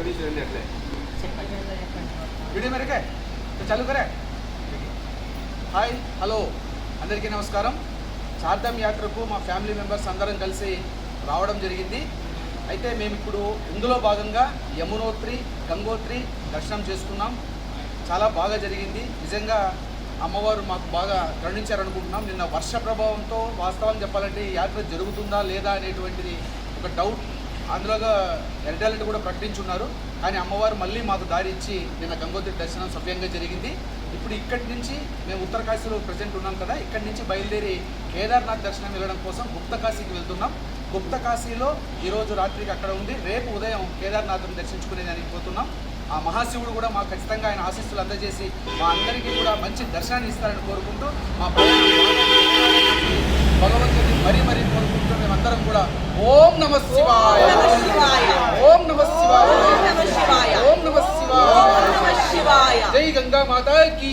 કદી వీడియో మేరకే చలు కరే హాయ్ హలో అందరికీ నమస్కారం చార్ధామ్ యాత్రకు మా ఫ్యామిలీ మెంబర్స్ అందరం కలిసి రావడం జరిగింది అయితే మేము ఇప్పుడు ఇందులో భాగంగా యమునోత్రి గంగోత్రి దర్శనం చేసుకున్నాం. చాలా బాగా జరిగింది. నిజంగా అమ్మవారు మాకు బాగా కరుణించారనుకుంటున్నాం. నిన్న వర్ష ప్రభావంతో వాస్తవం చెప్పాలంటే ఈ యాత్ర జరుగుతుందా లేదా అనేటువంటిది ఒక డౌట్ అందులోగా రెడ్ కూడా ప్రకటించున్నారు. కానీ అమ్మవారు మళ్ళీ మాకు దారి ఇచ్చి నిన్న గంగోత్రి దర్శనం సవ్యంగా జరిగింది. ఇప్పుడు ఇక్కడి నుంచి మేము ఉత్తరకాశీలో ప్రజెంట్ ఉన్నాం కదా ఇక్కడి నుంచి బయలుదేరి కేదార్నాథ్ దర్శనం వెళ్ళడం కోసం గుప్తకాశీకి వెళ్తున్నాం. గుప్తకాశీలో ఈరోజు రాత్రికి అక్కడ ఉండి రేపు ఉదయం కేదార్నాథ్ని దర్శించుకునే దానికి పోతున్నాం. ఆ మహాశివుడు కూడా మాకు ఖచ్చితంగా ఆయన ఆశీస్సులు అందజేసి మా అందరికీ కూడా మంచి దర్శనాన్ని ఇస్తారని కోరుకుంటూ మా కూడా. ఓం నమ శివాయ. ఓం నమ శివాయ. ఓం నమ శివాయ. జై గంగా మాతా కీ